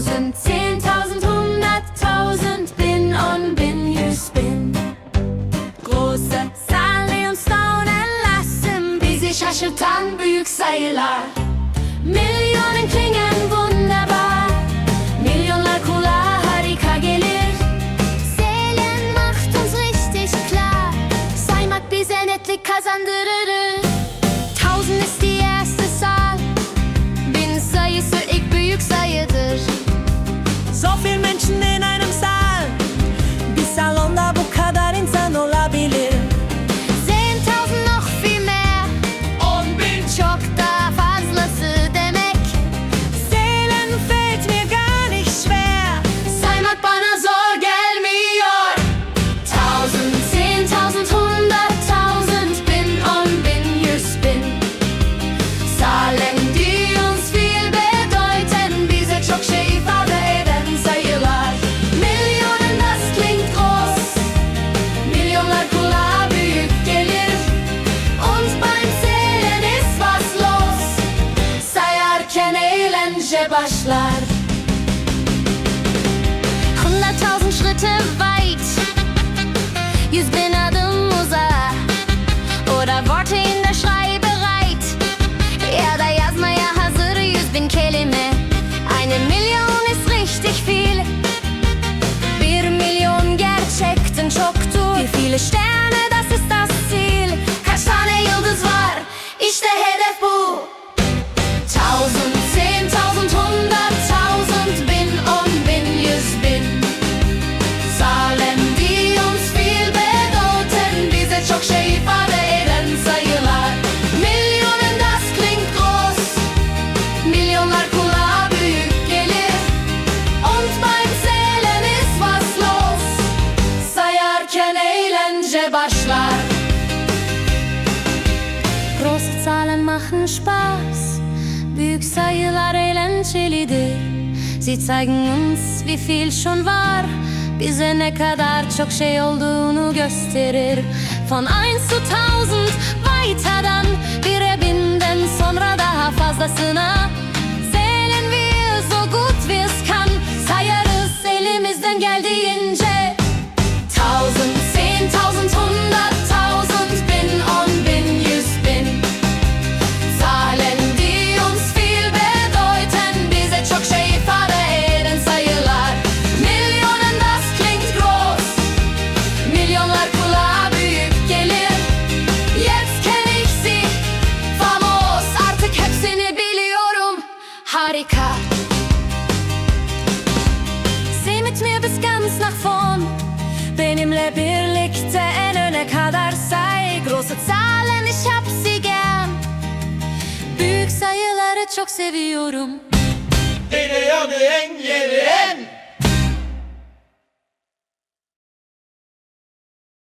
tausend, zehntausend, hunderttausend Bin on bin you spin. Große Zahlen und staunen lassen Bis ich Sophie başlar. Gece başlar Große Zahlen machen Spaß. Büyük sayılar eğlencelidir Sie zeigen uns wie viel schon var Bize er ne kadar çok şey olduğunu gösterir. Von 1 zu 1000 weiter dann. Amerika. Seh mit mir bis ganz nach vorn, benimle birlikte en öne kadar say. Große Zahlen, ich hab sie gern. Büyük sayıları çok seviyorum. Hey, hey, hey, hey.